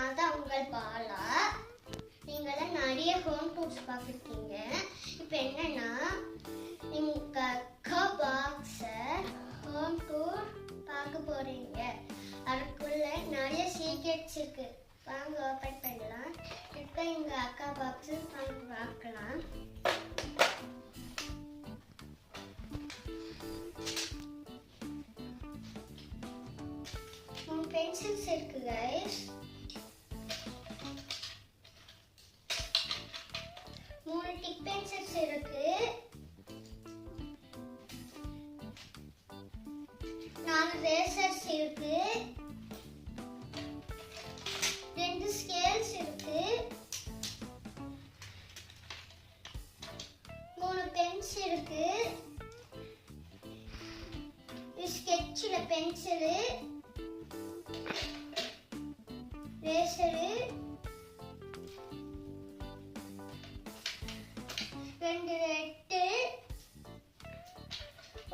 நான் தான் உங்கள் பாலா. நீங்கள் தான் நிறைய ஹோம் டூர்ஸ் பார்த்துருக்கீங்க. இப்போ என்னன்னா எங்க அக்கா பாக்ஸை ஹோம் டூர் பார்க்க போறீங்க. அதுக்குள்ள நிறைய சீக்ரெட்ஸ் இருக்கு. வாங்க ஓப்பன் பண்ணலாம். இப்போ எங்கள் அக்கா பாக்ஸ் வாங்க பார்க்கலாம். மூணு பென்சில்ஸ் இருக்கு கைஸ் இருக்கு. நாலு ரேசர்ஸ் இருக்கு. ரெண்டு ஸ்கேல்ஸ் இருக்கு. மூணு பென்ஸ் இருக்கு. ஸ்கெட்சில் பென்சிலு ரேசரு ரெண்டு ரெட்டு.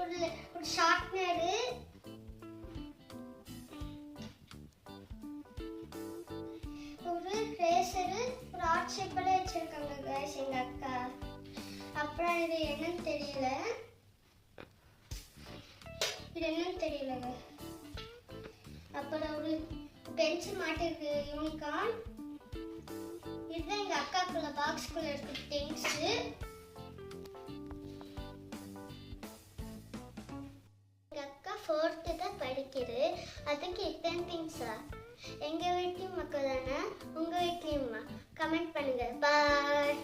ஒரு ஒரு ஷார்ப்னரு ஒரு ரேசரு ஒரு ஆர்ட் ஷேப்பில் வச்சிருக்காங்க கைஸ் எங்கள் அக்கா. அப்புறம் இது என்னன்னு தெரியல. இது என்னன்னு தெரியலங்க அப்புறம் ஒரு பென்சில் மாட்டிருக்கு யூனிகார்ன் இதுதான் எங்க அக்காக்குள்ள பாக்ஸ்குள்ளே இருக்கு ஃபோர்த்து தான் படிக்குது. அதுக்கு இத்தனை திங்ஸா எங்கள் வீட்டு மக்கள் தானே? உங்கள் வீட்லேயுமா? கமெண்ட் பண்ணுங்கள் பாய்